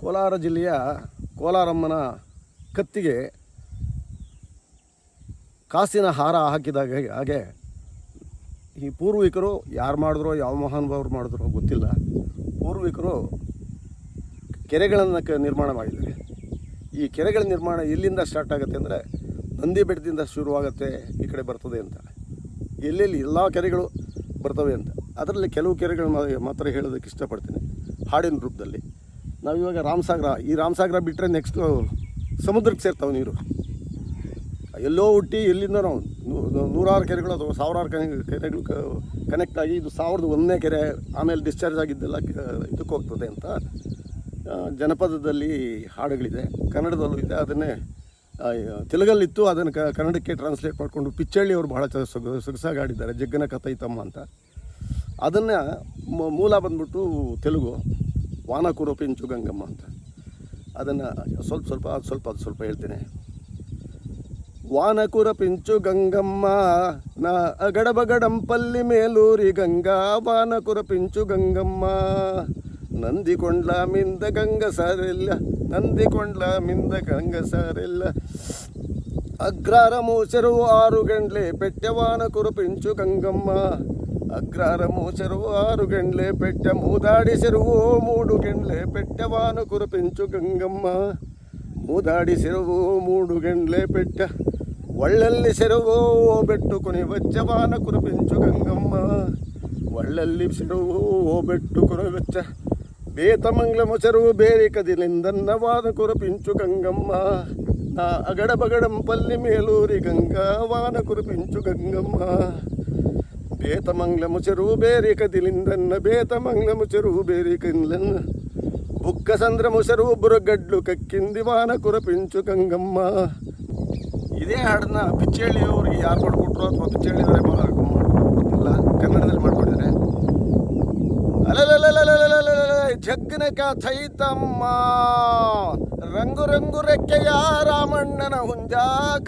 ಕೋಲಾರ ಜಿಲ್ಲೆಯ ಕೋಲಾರಮ್ಮನ ಕತ್ತಿಗೆ ಕಾಸಿನ ಹಾರ ಹಾಕಿದಾಗ ಹಾಗೆ ಈ ಪೂರ್ವಿಕರು ಯಾರು ಮಾಡಿದ್ರೋ, ಯಾವ ಮಹಾನುಭಾವರು ಮಾಡಿದ್ರೋ ಗೊತ್ತಿಲ್ಲ. ಪೂರ್ವಿಕರು ಕೆರೆಗಳನ್ನು ಕ ನಿರ್ಮಾಣ ಮಾಡಿದ್ದಾರೆ ಈ ಕೆರೆಗಳ ನಿರ್ಮಾಣ ಎಲ್ಲಿಂದ ಸ್ಟಾರ್ಟ್ ಆಗುತ್ತೆ ಅಂದರೆ ನಂದಿ ಬೆಟ್ಟದಿಂದ ಶುರುವಾಗುತ್ತೆ, ಈ ಕಡೆ ಬರ್ತದೆ ಅಂತ. ಎಲ್ಲೆಲ್ಲಿ ಎಲ್ಲ ಕೆರೆಗಳು ಬರ್ತವೆ ಅಂತ. ಅದರಲ್ಲಿ ಕೆಲವು ಕೆರೆಗಳು ಮಾತ್ರ ಹೇಳೋದಕ್ಕೆ ಇಷ್ಟಪಡ್ತೀನಿ, ಹಾಡಿನ ರೂಪದಲ್ಲಿ. ನಾವಿವಾಗ ರಾಮಸಾಗರ, ಈ ರಾಮಸಾಗರ ಬಿಟ್ಟರೆ ನೆಕ್ಸ್ಟು ಸಮುದ್ರಕ್ಕೆ ಸೇರ್ತಾವೆ ನೀರು. ಎಲ್ಲೋ ಹುಟ್ಟಿ ಎಲ್ಲಿಂದ ನಾವು ನೂರಾರು ಕೆರೆಗಳು ಅಥವಾ ಸಾವಿರಾರು ಕನೆ, ಕೆರೆಗಳು ಕನೆಕ್ಟ್ ಆಗಿ ಇದು ಸಾವಿರದ ಒಂದನೇ ಕೆರೆ ಆಮೇಲೆ ಡಿಸ್ಚಾರ್ಜ್ ಆಗಿದ್ದೆಲ್ಲ ಇದಕ್ಕೆ ಹೋಗ್ತದೆ ಅಂತ ಜನಪದದಲ್ಲಿ ಹಾಡುಗಳಿದೆ. ಕನ್ನಡದಲ್ಲೂ ಇದೆ. ಅದನ್ನೇ ತೆಲುಗಲ್ಲಿತ್ತು. ಅದನ್ನು ಕನ್ನಡಕ್ಕೆ ಟ್ರಾನ್ಸ್ಲೇಟ್ ಮಾಡಿಕೊಂಡು ಪಿಚ್ಚಳ್ಳಿ ಅವರು ಬಹಳ ಸೊಗಸಾಗಿ ಆಡಿದ್ದಾರೆ ಜಗ್ಗನ ಕಥೈತಮ್ಮ ಅಂತ. ಅದನ್ನು ಮೂಲ ಬಂದ್ಬಿಟ್ಟು ತೆಲುಗು. ವಾನ ಕುರುಪಿಂಚು ಗಂಗಮ್ಮ ಅಂತ. ಅದನ್ನು ಸ್ವಲ್ಪ ಸ್ವಲ್ಪ ಸ್ವಲ್ಪ ಅದು ಸ್ವಲ್ಪ ಹೇಳ್ತೇನೆ. వానకుర పెంచు గంగమ్మ నా అగడబగడంపల్లి మేలూరి గంగా వానకుర పెంచు గంగమ్మ నందికొండ్ల మింద గంగ సారెల్ల నందికొండ్ల మింద గంగ సారెల్ల అగ్రారము చెరువు ఆరు గంటలే పెట్టెవాన కురపించు గంగమ్మ అగ్రారము చెరువు ఆరు గండ్లే పెట్ట మూదాడి చెరువు మూడు గండ్లే పెట్టవాను కురిపించు గంగమ్మ. మూదాడి చెరువు మూడు గండ్లే పెట్ట వళ్ళల్లి చెరువు ఓ పెట్టుకుని వచ్చవాన కురిపించు గంగమ్మ. వళ్ళల్లి చెరువు ఓ పెట్టుకుని వచ్చ బేతమంగళము చెరువు బేరికదిలిందన్న వాన కురిపించు గంగమ్మ. నా అగడబగడం పల్లి మేలూరి గంగా వాన కురిపించు గంగమ్మ. ಬೇತಮಂಗ್ಲ ಮುಚರು ಬೇರೆ ಕದಿಲಿಂದನ್ನ ಬೇತಮಂಗ್ಲ ಮುಚರು ಬೇರೆ ಕದಿಲನ್ನ. బుక్క సంద్రము చెరువు బురగడ్లు కక్కింది వాన కురపించు ಗಂಗಮ್ಮ. ಇದೇ ಹಾಡನ್ನ ಪಿಚ್ಚೇಳಿ ಅವ್ರಿಗೆ ಯಾರು ಮಾಡಿಕೊಟ್ರು ಅಥವಾ ಪಿಚ್ಚೇಳಿ ಅವರೇ ಗೊತ್ತಿಲ್ಲ ಕನ್ನಡದಲ್ಲಿ ಮಾಡಿಕೊಟ್ಟಿದ್ದಾರೆ ಜಗ್ಗನ ಕಥೈತಮ್ಮ ರಂಗು ರಂಗು ರೆಕ್ಕೆಯ ರಾಮಣ್ಣನ ಹುಂಜ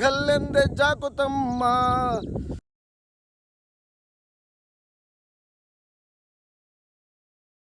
ಕಲ್ಲೆಂದೆ ಜಾಕುತಮ್ಮ